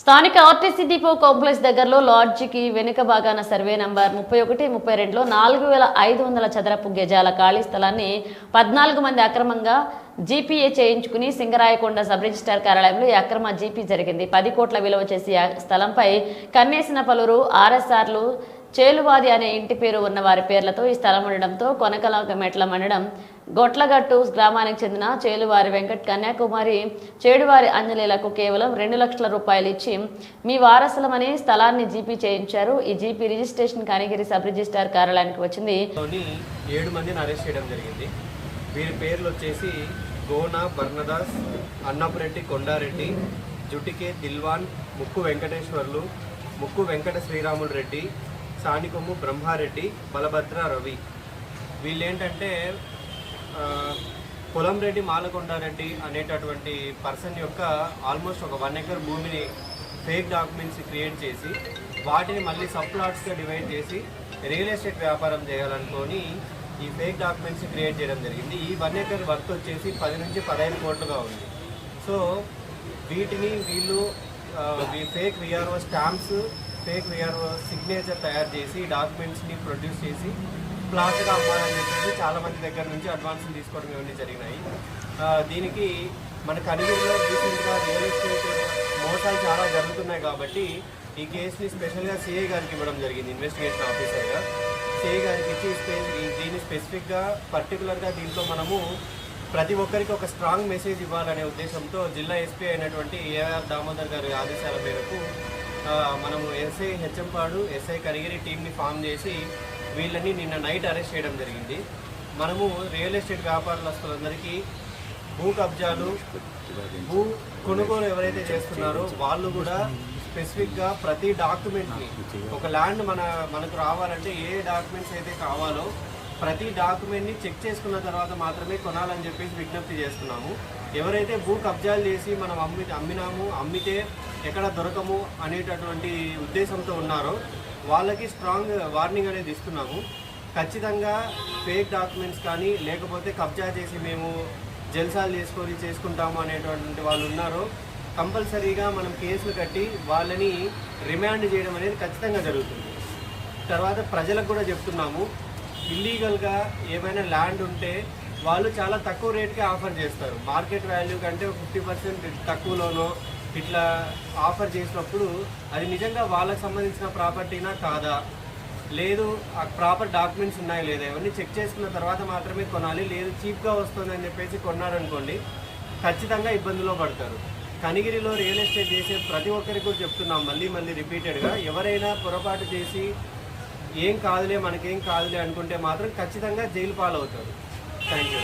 స్థానిక RTC depot complex దగ్గరలో లాడ్జికి వెనుక భాగాన సర్వే నంబర్ ముప్పై ఒకటి ముప్పై రెండులో నాలుగు వేల ఐదు వందల చదరపు గజాల ఖాళీ స్థలాన్ని పద్నాలుగు మంది అక్రమంగా జీపీఏ చేయించుకుని సింగరాయకొండ సబ్ రిజిస్టార్ కార్యాలయంలో ఈ అక్రమ జీపీ జరిగింది. పది కోట్ల విలువ చేసి స్థలంపై కన్నేసిన పలువురు ఆర్ఎస్ఆర్లు చేలువాది అనే ఇంటి పేరు ఉన్న వారి పేర్లతో ఈ స్థలం ఉండడంతో కొనకల మెట్ల మండడం గొట్లగట్టు గ్రామానికి చెందిన చేలువారి వెంకట్ కన్యాకుమారి చేడువారి అంజలీలకు కేవలం రెండు లక్షల రూపాయలు ఇచ్చి మీ వారసులమని స్థలాన్ని జీపీ చేయించారు. ఈ GP registration Kanigiri sub registrar కార్యాలయానికి వచ్చింది. ఏడు మందిని అరెస్ట్ చేయడం జరిగింది. వీరి పేర్లు వచ్చేసి గోనా బర్ణదాస్ అన్నపురెడ్డి కొండారెడ్డి జుటికే దిల్వాన్ ముక్కు వెంకటేశ్వర్లు ముక్కు వెంకట శ్రీరాములు రెడ్డి స్థానికము బ్రహ్మారెడ్డి బలభద్ర రవి. వీళ్ళేంటంటే ఆ, పొలంరెడ్డి మాలకొండారెడ్డి అనేటటువంటి పర్సన్ యొక్క ఆల్మోస్ట్ ఒక వన్ ఎకర్ భూమిని ఫేక్ డాక్యుమెంట్స్ క్రియేట్ చేసి వాటిని మళ్ళీ సబ్ ప్లాట్స్గా డివైడ్ చేసి రియల్ ఎస్టేట్ వ్యాపారం చేయాలనుకొని ఈ ఫేక్ డాక్యుమెంట్స్ క్రియేట్ చేయడం జరిగింది. ఈ వన్ ఎకర్ వర్త్ వచ్చేసి పది నుంచి పదహైదు కోట్లుగా ఉంది. సో వీటిని వీళ్ళు ఫేక్ విఆర్ఓ స్టాంప్స్ ఫేక్ వేయర్ సిగ్నేచర్ తయారు చేసి ఈ డాక్యుమెంట్స్ని ప్రొడ్యూస్ చేసి ప్లాట్గా అమ్మాలని చెప్పేసి చాలా మంది దగ్గర నుంచి అడ్వాన్సులు తీసుకోవడం ఇవన్నీ జరిగినాయి. దీనికి మన కనుగోలులో రీసెంట్గా రియల్ ఎస్టేట్ మోసాలు చాలా జరుగుతున్నాయి కాబట్టి ఈ కేసుని స్పెషల్గా సిఐ గారికి ఇవ్వడం జరిగింది ఇన్వెస్టిగేషన్ ఆఫీసర్గా. సిఐ గారికి ఇచ్చి దీన్ని స్పెసిఫిక్గా పర్టికులర్గా దీంట్లో మనము ప్రతి ఒక్కరికి ఒక స్ట్రాంగ్ మెసేజ్ ఇవ్వాలనే ఉద్దేశంతో జిల్లా ఎస్పీ అయినటువంటి ఏఆర్ దామోదర్ గారి ఆదేశాల మేరకు మనము ఎస్ఐ హెచ్ఎంపాడు ఎస్ఐ కరిగిరి టీంని ఫామ్ చేసి వీళ్ళని నిన్న నైట్ అరెస్ట్ చేయడం జరిగింది. మనము రియల్ ఎస్టేట్ వ్యాపారస్తులందరికీ భూ కబ్జాలు భూ కొనుగోలు ఎవరైతే చేస్తున్నారో వాళ్ళు కూడా స్పెసిఫిక్గా ప్రతి డాక్యుమెంట్ని ఒక ల్యాండ్ మన మనకు రావాలంటే ఏ డాక్యుమెంట్స్ అయితే కావాలో ప్రతి డాక్యుమెంట్ని చెక్ చేసుకున్న తర్వాత మాత్రమే కొనాలని చెప్పేసి విజ్ఞప్తి చేస్తున్నాము. ఎవరైతే భూ కబ్జాలు చేసి మనం అమ్మి అమ్మినాము అమ్మితే ఎక్కడ దొరకము అనేటటువంటి ఉద్దేశంతో ఉన్నారో వాళ్ళకి స్ట్రాంగ్ వార్నింగ్ అనేది ఇస్తున్నాము. ఖచ్చితంగా ఫేక్ డాక్యుమెంట్స్ కానీ లేకపోతే కబ్జా చేసి మేము జల్సాలు చేసుకొని చేసుకుంటాము అనేటువంటి వాళ్ళు ఉన్నారో కంపల్సరీగా మనం కేసులు కట్టి వాళ్ళని రిమాండ్ చేయడం అనేది ఖచ్చితంగా జరుగుతుంది. తర్వాత ప్రజలకు కూడా చెప్తున్నాము ఇల్లీగల్గా ఏమైనా ల్యాండ్ ఉంటే వాళ్ళు చాలా తక్కువ రేట్కి ఆఫర్ చేస్తారు. మార్కెట్ వాల్యూ కంటే ఫిఫ్టీ పర్సెంట్ తక్కువలోనో ఇట్లా ఆఫర్ చేసినప్పుడు అది నిజంగా వాళ్ళకి సంబంధించిన ప్రాపర్టీనా కాదా? లేదు ఆ ప్రాపర్ డాక్యుమెంట్స్ ఉన్నాయా లేదా? ఇవన్నీ చెక్ చేసుకున్న తర్వాత మాత్రమే కొనాలి. లేదు చీప్గా వస్తుందని చెప్పేసి కొన్నారనుకోండి ఖచ్చితంగా ఇబ్బందిలో పడతారు. కనిగిరిలో రియల్ ఎస్టేట్ చేసే ప్రతి ఒక్కరికి కూడా చెప్తున్నాం మళ్ళీ మళ్ళీ రిపీటెడ్గా. ఎవరైనా పొరపాటు చేసి ఏం కాదులే మనకేం కాదులే అనుకుంటే మాత్రం ఖచ్చితంగా జైలు పాలవుతారు. Thank you